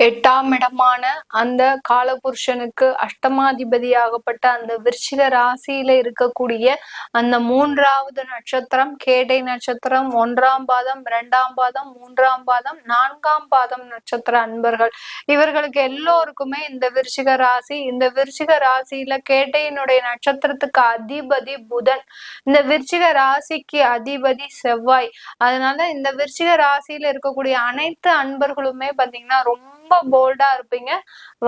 எட்டாம் இடமான அந்த காலபுருஷனுக்கு அஷ்டமாதிபதியாகப்பட்ட அந்த விருச்சிக ராசியில இருக்கக்கூடிய அந்த மூன்றாவது நட்சத்திரம் கேடை நட்சத்திரம் ஒன்றாம் பாதம் இரண்டாம் பாதம் மூன்றாம் பாதம் நான்காம் பாதம் நட்சத்திர அன்பர்கள். இவர்களுக்கு எல்லோருக்குமே இந்த விருச்சிக ராசி இந்த விருச்சிக ராசியில கேட்டையினுடைய நட்சத்திரத்துக்கு அதிபதி புதன். இந்த விருச்சிக ராசிக்கு அதிபதி செவ்வாய். அதனால இந்த விருச்சிக ராசியில இருக்கக்கூடிய அனைத்து அன்பர்களுமே பாத்தீங்கன்னா ரொம்ப ரொம்ப போல்டா இருப்பீங்க.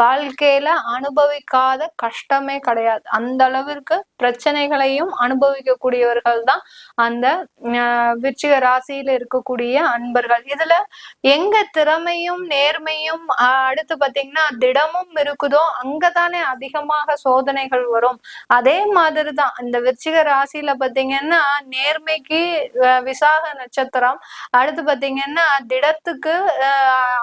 வாழ்க்கையில அனுபவிக்காத கஷ்டமே கிடையாது. அந்த அளவிற்கு பிரச்சனைகளையும் அனுபவிக்கக்கூடியவர்கள் தான் அந்த விருச்சிக ராசியில இருக்கக்கூடிய அன்பர்கள். இதுல எங்க திறமையும் நேர்மையும் அடுத்து பாத்தீங்கன்னா திடமும் இருக்குதோ அங்கதானே அதிகமாக சோதனைகள் வரும். அதே மாதிரிதான் இந்த விருச்சிக ராசியில பாத்தீங்கன்னா நேர்மைக்கு விசாக நட்சத்திரம். அடுத்து பாத்தீங்கன்னா திடத்துக்கு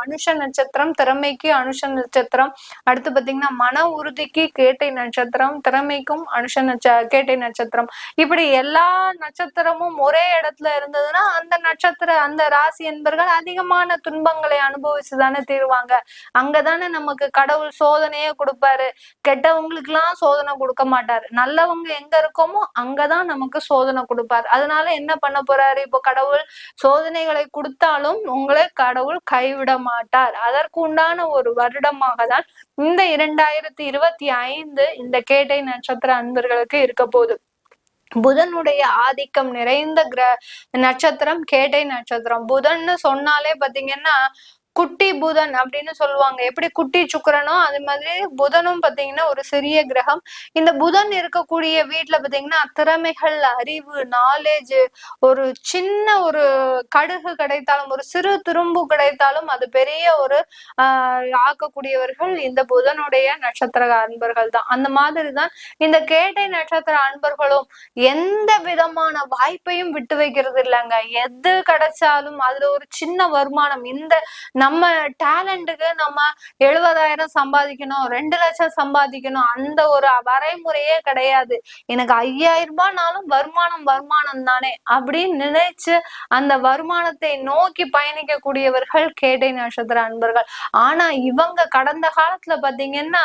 அனுஷ நட்சத்திரம் திறமைக்கு அனுஷ நட்சத்திரம். அடுத்து பாத்தீங்கன்னா மன உறுதிக்கு கேட்டை நட்சத்திரம் திறமைக்கும் அனுஷ நட்ச கேட்டை நட்சத்திரம். இப்படி எல்லா நட்சத்திரமும் ஒரே இடத்துல இருந்ததுன்னா அந்த நட்சத்திர அந்த ராசி என்பர்கள் அதிகமான துன்பங்களை அனுபவிச்சுதானே தீருவாங்க. அங்கதானே நமக்கு கடவுள் சோதனையே கொடுப்பாரு. கெட்டவங்களுக்கு எல்லாம் சோதனை கொடுக்க மாட்டாரு. நல்லவங்க எங்க இருக்கோமோ அங்கதான் நமக்கு சோதனை கொடுப்பாரு. அதனால என்ன பண்ண போறாரு? இப்போ கடவுள் சோதனைகளை கொடுத்தாலும் உங்களை கடவுள் கைவிட மாட்டார் அதற்கு உண்டான ஒரு வருடமாக தான் இந்த இரண்டாயிரத்தி இருபத்தி ஐந்து இந்த கேட்டை நட்சத்திர அன்பர்களுக்கு இருக்க போகுது. புதனுடைய ஆதிக்கம் நிறைந்த கிர நட்சத்திரம் கேட்டை நட்சத்திரம். புதன்னு சொன்னாலே பாத்தீங்கன்னா குட்டி புதன் அப்படின்னு சொல்லுவாங்க. எப்படி குட்டி சுக்கரனோ அது மாதிரி புதனும் பாத்தீங்கன்னா ஒரு சிறிய கிரகம். இந்த புதன் இருக்கக்கூடிய வீட்டுல பாத்தீங்கன்னா திறமைகள் அறிவு நாலேஜ் ஒரு சின்ன ஒரு கடுகு கிடைத்தாலும் ஒரு சிறு துரும்பு கிடைத்தாலும் அது பெரிய ஒரு ஆஹ் ஆக்கக்கூடியவர்கள் இந்த புதனுடைய நட்சத்திர அன்பர்கள் தான். அந்த மாதிரிதான் இந்த கேட்டை நட்சத்திர அன்பர்களும் எந்த விதமான வாய்ப்பையும் விட்டு வைக்கிறது இல்லைங்க. எது கிடைச்சாலும் அதுல ஒரு சின்ன வருமானம் இந்த நம்ம டேலண்ட்டுக்கு நம்ம எழுபதாயிரம் சம்பாதிக்கணும் ரெண்டு லட்சம் சம்பாதிக்கணும் அந்த ஒரு வரைமுறையே கிடையாது. எனக்கு ஐயாயிரம் ரூபாய்னாலும் வருமானம் வருமானம் தானே அப்படின்னு நினைச்சு அந்த வருமானத்தை நோக்கி பயணிக்கக்கூடியவர்கள் கேட்டை நட்சத்திர அன்பர்கள். ஆனா இவங்க கடந்த காலத்துல பாத்தீங்கன்னா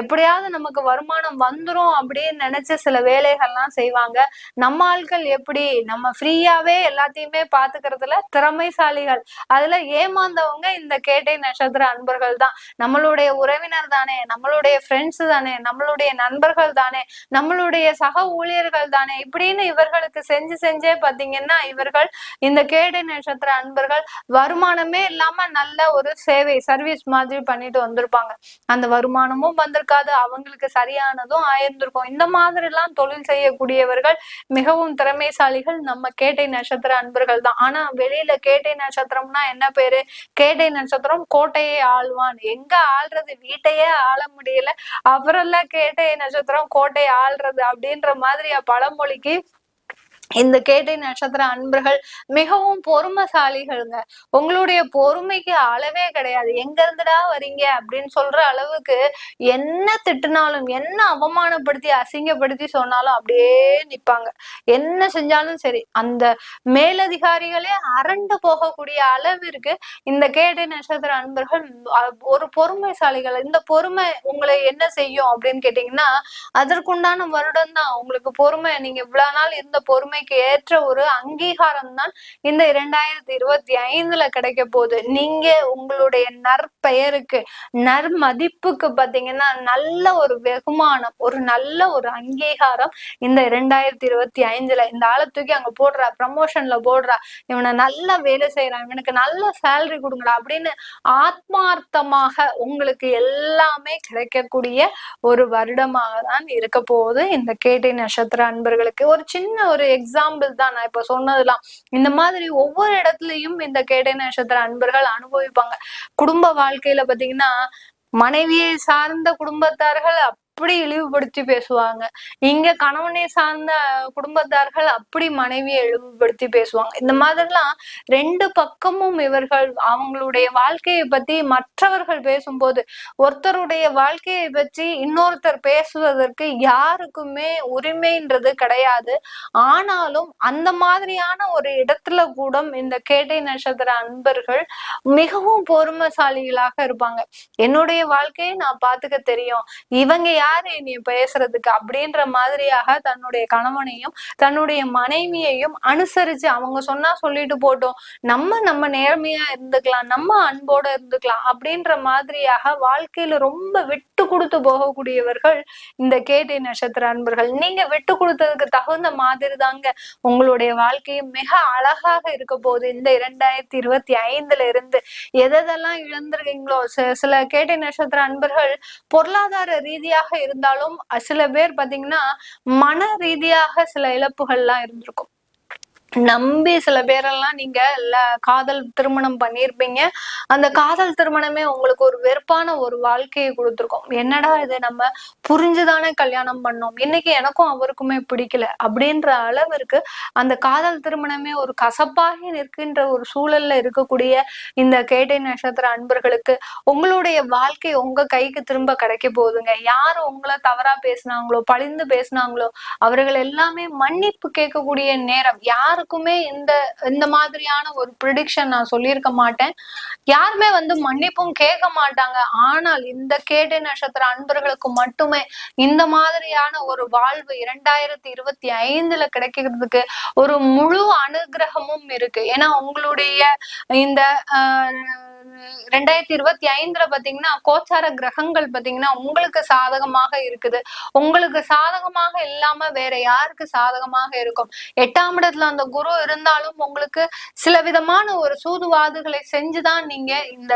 எப்படியாவது நமக்கு வருமானம் வந்துரும் அப்படின்னு நினைச்சு சில வேலைகள்லாம் செய்வாங்க. நம்ம ஆட்கள் எப்படி? நம்ம ஃப்ரீயாவே எல்லாத்தையுமே பாத்துக்கிறதுல திறமைசாலிகள். அதுல ஏமாந்தவங்க இந்த கேட்டை நட்சத்திர அன்பர்கள் தான். நம்மளுடைய உறவினர் தானே நம்மளுடைய ஃப்ரெண்ட்ஸ் தானே நம்மளுடைய நண்பர்கள் தானே நம்மளுடைய சக ஊழியர்கள் தானே. இப்படின்னு இவர்களுக்கு செஞ்சு செஞ்சே பாத்தீங்கன்னா இவர்கள் இந்த கேடை நட்சத்திர அன்பர்கள் வருமானமே இல்லாம நல்ல ஒரு சேவை சர்வீஸ் மாதிரி பண்ணிட்டு வந்திருப்பாங்க. அந்த வருமானமும் வந்திருக்காது அவங்களுக்கு சரியானதும் ஆயிருந்திருக்கும். இந்த மாதிரி எல்லாம் தொழில் செய்யக்கூடியவர்கள் மிகவும் திறமைசாலிகள் நம்ம கேட்டை நட்சத்திர அன்பர்கள் தான். ஆனா வெளியில கேட்டை நட்சத்திரம்னா என்ன பேரு? கேட்டை நட்சத்திரம் கோட்டையை ஆழ்வான் எங்க ஆள்றது? வீட்டையே ஆள முடியல. அவரெல்லாம் கேட்டை நட்சத்திரம் கோட்டையை ஆள்றது அப்படின்ற மாதிரி பழமொழிக்கு இந்த கேட்டை நட்சத்திர அன்பர்கள் மிகவும் பொறுமைசாலிகள்ங்க. உங்களுடைய பொறுமைக்கு அளவே கிடையாது. எங்க இருந்துடா வரீங்க அப்படின்னு சொல்ற அளவுக்கு என்ன திட்டுனாலும் என்ன அவமானப்படுத்தி அசிங்கப்படுத்தி சொன்னாலும் அப்படியே நிப்பாங்க. என்ன செஞ்சாலும் சரி அந்த மேலதிகாரிகளே அரண்டு போகக்கூடிய அளவிற்கு இந்த கேட்டை நட்சத்திர அன்பர்கள் ஒரு பொறுமைசாலிகள். இந்த பொறுமை உங்களை என்ன செய்யும் அப்படின்னு கேட்டீங்கன்னா அதற்குண்டான வருடம் தான். உங்களுக்கு பொறுமை நீங்க இவ்வளவு நாள் இருந்த பொறுமை நிலைமைக்கு ஏற்ற ஒரு அங்கீகாரம் தான் இந்த இரண்டாயிரத்தி இருபத்தி ஐந்துல கிடைக்க போகுது. நீங்க உங்களுடைய நற்பெயருக்கு நற்மதிப்புக்கு பாத்தீங்கன்னா நல்ல ஒரு வெகுமானம் ஒரு நல்ல ஒரு அங்கீகாரம் இந்த இரண்டாயிரத்தி இருபத்தி ஐந்துல. இந்த ஆளை தூக்கி அங்க போடுறா ப்ரமோஷன்ல போடுறா. இவனை நல்ல வேலை செய்யறான் இவனுக்கு நல்ல சேலரி கொடுங்கடா அப்படின்னு ஆத்மார்த்தமாக உங்களுக்கு எல்லாமே கிடைக்கக்கூடிய ஒரு வருடமாக தான் இருக்க போகுது. இந்த கேட்டை நட்சத்திர அன்பர்களுக்கு ஒரு சின்ன ஒரு எக்ஸாம் எக்ஸாம்பிள் தான் நான் இப்ப சொன்னதெல்லாம். இந்த மாதிரி ஒவ்வொரு இடத்துலயும் இந்த கேட்டை நட்சத்திர அன்பர்கள் அனுபவிப்பாங்க. குடும்ப வாழ்க்கையில பாத்தீங்கன்னா மனைவியை சார்ந்த குடும்பத்தார்கள் அப்படி இழிவுபடுத்தி பேசுவாங்க. இங்க கணவனை சார்ந்த குடும்பத்தார்கள் அப்படி மனைவியை இழிவுபடுத்தி பேசுவாங்க. இந்த மாதிரிலாம் ரெண்டு பக்கமும் இவர்கள் அவங்களுடைய வாழ்க்கையை பத்தி மற்றவர்கள் பேசும்போது ஒருத்தருடைய வாழ்க்கையை பற்றி இன்னொருத்தர் பேசுவதற்கு யாருக்குமே உரிமைன்றது கிடையாது. ஆனாலும் அந்த மாதிரியான ஒரு இடத்துல கூட இந்த கேட்டை நட்சத்திர அன்பர்கள் மிகவும் பொறுமைசாலிகளாக இருப்பாங்க. என்னுடைய வாழ்க்கையை நான் பாத்துக்க தெரியும். இவங்க யாரு என்னைய பேசுறதுக்கு? அப்படின்ற மாதிரியாக தன்னுடைய கணவனையும் தன்னுடைய மனைவியையும் அனுசரிச்சு அவங்க சொன்னா சொல்லிட்டு போட்டோம். நம்ம நம்ம நேர்மையா இருந்துக்கலாம் நம்ம அன்போட இருந்துக்கலாம் அப்படின்ற மாதிரியாக வாழ்க்கையில ரொம்ப விட்டு கொடுத்து போகக்கூடியவர்கள் இந்த கேட்டை நட்சத்திர அன்பர்கள். நீங்க விட்டு கொடுத்ததுக்கு தகுந்த மாதிரி தாங்க உங்களுடைய வாழ்க்கையும் மிக அழகாக இருக்க போகுது. இந்த இரண்டாயிரத்தி இருபத்தி ஐந்துல இருந்து எதெல்லாம் இழந்திருக்கீங்களோ? சில கேட்டை நட்சத்திர அன்பர்கள் பொருளாதார ரீதியாக இருந்தாலும் சில பேர் பாத்தீங்கன்னா மன ரீதியாக சில இழப்புகள்லாம் இருந்திருக்கும். நம்பி சில பேரெல்லாம் நீங்க காதல் திருமணம் பண்ணியிருப்பீங்க அந்த காதல் திருமணமே உங்களுக்கு ஒரு வெறுப்பான ஒரு வாழ்க்கையை கொடுத்துருக்கோம். என்னடா இது நம்ம புரிஞ்சுதானே கல்யாணம் பண்ணோம். இன்னைக்கு எனக்கும் அவருக்குமே பிடிக்கல அப்படின்ற அளவிற்கு அந்த காதல் திருமணமே ஒரு கசப்பாகி நிற்கின்ற ஒரு சூழல்ல இருக்கக்கூடிய இந்த கேட்டை நட்சத்திர அன்பர்களுக்கு உங்களுடைய வாழ்க்கை உங்க கைக்கு திரும்ப கிடைக்க போகுதுங்க. யாரு உங்களை தவறா பேசினாங்களோ பழிந்து பேசினாங்களோ அவர்கள் எல்லாமே மன்னிப்பு கேட்கக்கூடிய நேரம். யார் யாருக்குமே இந்த இந்த மாதிரியான ஒரு ப்ரிடிக்ஷன் நான் சொல்லியிருக்க மாட்டேன். யாருமே வந்து மன்னிப்பும் கேட்க மாட்டாங்க. ஆனால் இந்த கேட்டை நட்சத்திர அன்பர்களுக்கு மட்டுமே இந்த மாதிரியான ஒரு வாழ்வு இரண்டாயிரத்தி இருபத்தி ஐந்துல கிடைக்கிறதுக்கு ஒரு முழு அனுகிரகமும் இருக்கு. ஏன்னா உங்களுடைய இந்த ரெண்டாயிரத்தி இருபத்தி ஐந்துல பாத்தீங்கன்னா கோச்சார கிரகங்கள் பாத்தீங்கன்னா உங்களுக்கு சாதகமாக இருக்குது. உங்களுக்கு சாதகமாக இல்லாம வேற யாருக்கு சாதகமாக இருக்கும்? எட்டாம் இடத்துல அந்த குரு இருந்தாலும் உங்களுக்கு சில விதமான ஒரு சூதுவாதுகளை செஞ்சுதான் நீங்க இந்த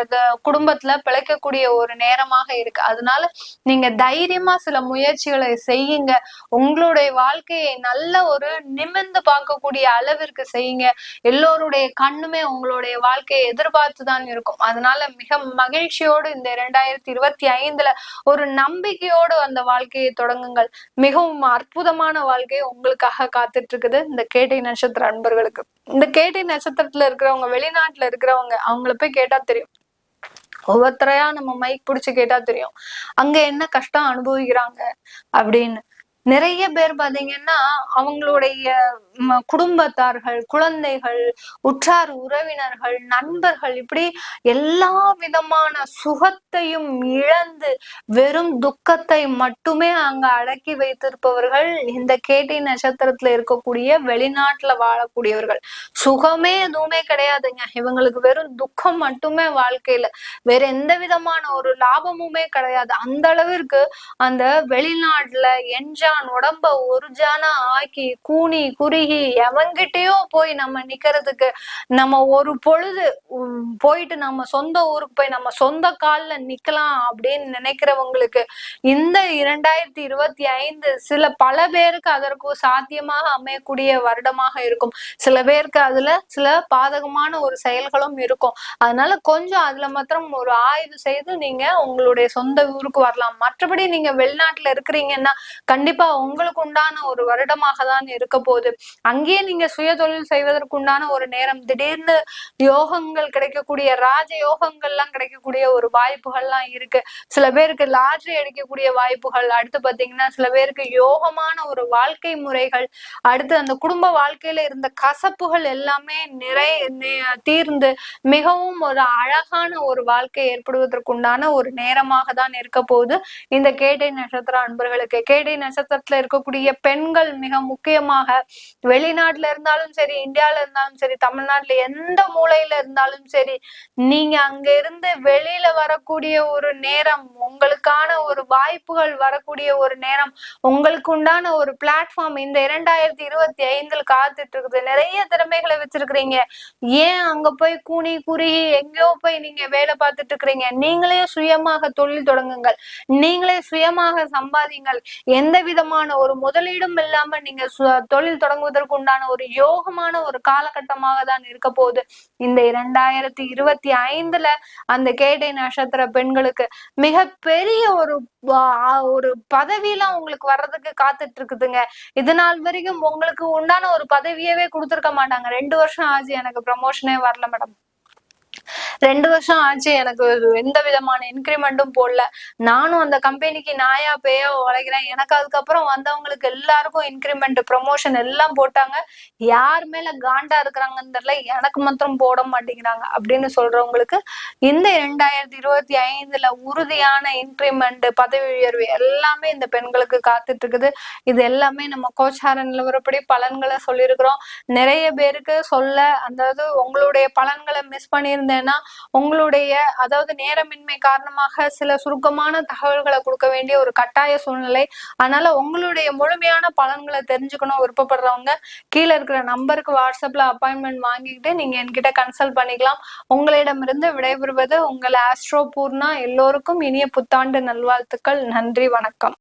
குடும்பத்துல பிழைக்கக்கூடிய ஒரு நேரமாக இருக்கு. அதனால நீங்க தைரியமா சில முயற்சிகளை செய்யுங்க. உங்களுடைய வாழ்க்கையை நல்ல ஒரு நிமிர்ந்து பார்க்கக்கூடிய அளவிற்கு செய்யுங்க. எல்லோருடைய கண்ணுமே உங்களுடைய வாழ்க்கையை எதிர்பார்த்து தான் இருக்கும். அதனால மிக மகிழ்ச்சியோடு இந்த இரண்டாயிரத்தி இருபத்தி ஐந்துல ஒரு நம்பிக்கையோடு அந்த வாழ்க்கையை தொடங்குங்கள். மிகவும் அற்புதமான வாழ்க்கை உங்களுக்காக காத்துட்டு இருக்குது இந்த கேட்டை நட்சத்திர அன்பர்களுக்கு. இந்த கேட்டை நட்சத்திரத்துல இருக்கிறவங்க வெளிநாட்டுல இருக்கிறவங்க அவங்கள போய் கேட்டா தெரியும். ஒவ்வொருத்தரையா நம்ம மைக் பிடிச்சு கேட்டா தெரியும். அங்க என்ன கஷ்டம் அனுபவிக்கிறாங்க அப்படின்னு. நிறைய பேர் பாத்தீங்கன்னா அவங்களுடைய குடும்பத்தார்கள் குழந்தைகள் உற்றார் உறவினர்கள் நண்பர்கள் இப்படி எல்லா விதமான சுகத்தையும் இழந்து வெறும் துக்கத்தை மட்டுமே அங்க அடக்கி வைத்திருப்பவர்கள் இந்த கேட்டி நட்சத்திரத்துல இருக்கக்கூடிய வெளிநாட்டுல வாழக்கூடியவர்கள். சுகமே எதுவுமே கிடையாதுங்க. இவங்களுக்கு வெறும் துக்கம் மட்டுமே வாழ்க்கையில. வேற எந்த விதமான ஒரு லாபமுமே கிடையாது. அந்த அளவிற்கு அந்த வெளிநாட்டுல என்ஜான் உடம்ப ஒரு ஜான ஆக்கி கூனி குறி அழுகி எவங்கிட்டயும் போய் நம்ம நிக்கிறதுக்கு நம்ம ஒரு பொழுது போயிட்டு நம்ம சொந்த ஊருக்கு போய் நம்ம சொந்த கால்ல நிக்கலாம் அப்படின்னு நினைக்கிறவங்களுக்கு இந்த இரண்டாயிரத்தி இருபத்தி ஐந்து சில பல பேருக்கு அதற்கு சாத்தியமாக அமையக்கூடிய வருடமாக இருக்கும். சில பேருக்கு அதுல சில பாதகமான ஒரு செயல்களும் இருக்கும். அதனால கொஞ்சம் அதுல மாத்திரம் ஒரு ஆய்வு செய்து நீங்க உங்களுடைய சொந்த ஊருக்கு வரலாம். மற்றபடி நீங்க வெளிநாட்டுல இருக்கிறீங்கன்னா கண்டிப்பா உங்களுக்கு உண்டான ஒரு வருடமாக தான் இருக்க போகுது. அங்கேயே நீங்க சுய தொழில் செய்வதற்குண்டான ஒரு நேரம் திடீர்னு யோகங்கள் கிடைக்கக்கூடிய ராஜ யோகங்கள்லாம் கிடைக்கக்கூடிய ஒரு வாய்ப்புகள்லாம் இருக்கு. சில பேருக்கு லாட்ரி அடிக்கக்கூடிய வாய்ப்புகள் அடுத்து பாத்தீங்கன்னா சில பேருக்கு யோகமான ஒரு வாழ்க்கை முறைகள் அடுத்து அந்த குடும்ப வாழ்க்கையில இருந்த கசப்புகள் எல்லாமே நிறை தீர்ந்து மிகவும் ஒரு அழகான ஒரு வாழ்க்கை ஏற்படுவதற்குண்டான ஒரு நேரமாக தான் இருக்க போகுது. இந்த கேட்டை நட்சத்திர அன்பர்களுக்கு கேட்டை நட்சத்திரத்துல இருக்கக்கூடிய பெண்கள் மிக முக்கியமாக வெளிநாட்டுல இருந்தாலும் சரி இந்தியால இருந்தாலும் சரி தமிழ்நாட்டுல எந்த மூலையில இருந்தாலும் சரி நீங்க அங்க இருந்து வெளியில வரக்கூடிய ஒரு நேரம் உங்களுக்கான ஒரு வாய்ப்புகள் வரக்கூடிய ஒரு நேரம் உங்களுக்கு உண்டான ஒரு பிளாட்ஃபார்ம் இந்த இரண்டாயிரத்தி இருபத்தி ஐந்துல காத்துட்டு இருக்குது நிறைய திறமைகளை வச்சிருக்கிறீங்க. ஏன் அங்க போய் கூனி குறுகி எங்கேயோ போய் நீங்க வேலை பார்த்துட்டு இருக்கிறீங்க நீங்களே சுயமாக தொழில் தொடங்குங்கள். நீங்களே சுயமாக சம்பாதிங்கள். எந்த விதமான ஒரு முதலீடும் இல்லாம நீங்க தொழில் தொடங்குவது அதற்கு உண்டான ஒரு யோகமான ஒரு காலகட்டமாக தான் இருக்க போகுது. இந்த இரண்டாயிரத்தி இருபத்தி ஐந்துல அந்த கேட்டை நட்சத்திர பெண்களுக்கு மிக பெரிய ஒரு ஒரு பதவியெல்லாம் உங்களுக்கு வர்றதுக்கு காத்துட்டு இருக்குதுங்க. இது நாள் வரைக்கும் உங்களுக்கு உண்டான ஒரு பதவியவே கொடுத்துருக்க மாட்டாங்க. ரெண்டு வருஷம் ஆச்சு எனக்கு ப்ரமோஷனே வரல மேடம் ரெண்டு வருஷம் ஆச்சு எனக்கு எந்த விதமான இன்க்ரிமெண்ட்டும் போடல. நானும் அந்த கம்பெனிக்கு நாயா பேயா உழைக்கிறேன். எனக்கு அதுக்கப்புறம் வந்தவங்களுக்கு எல்லாருக்கும் இன்க்ரிமெண்ட் ப்ரொமோஷன் எல்லாம் போட்டாங்க. யார் மேல காண்டா இருக்கிறாங்கன்னு தெரியல. எனக்கு மாத்திரம் போட மாட்டேங்கிறாங்க அப்படின்னு சொல்றவங்களுக்கு இந்த இரண்டாயிரத்தி இருபத்தி ஐந்துல உறுதியான இன்க்ரிமெண்ட் பதவி உயர்வு எல்லாமே இந்த பெண்களுக்கு காத்துட்டு இருக்குது இது எல்லாமே நம்ம கோச்சார நிலவரப்படி பலன்களை சொல்லியிருக்கிறோம். நிறைய பேருக்கு சொல்ல அதாவது உங்களுடைய பலன்களை மிஸ் பண்ணியிருந்தேன்னா உங்களுடைய அதாவது நேரமின்மை காரணமாக சில சுருக்கமான தகவல்களை கொடுக்க வேண்டிய ஒரு கட்டாய சூழ்நிலை. அதனால உங்களுடைய முழுமையான பலன்களை தெரிஞ்சுக்கணும் விருப்பப்படுறவங்க. கீழே இருக்கிற நம்பருக்கு வாட்ஸ்அப்ல அப்பாயின்மெண்ட் வாங்கிக்கிட்டு நீங்க என்கிட்ட கன்சல்ட் பண்ணிக்கலாம். உங்களிடமிருந்து விடைபெறுவது உங்கள் ஆஸ்ட்ரோ பூர்ணா. எல்லோருக்கும் இனிய புத்தாண்டு நல்வாழ்த்துக்கள். நன்றி வணக்கம்.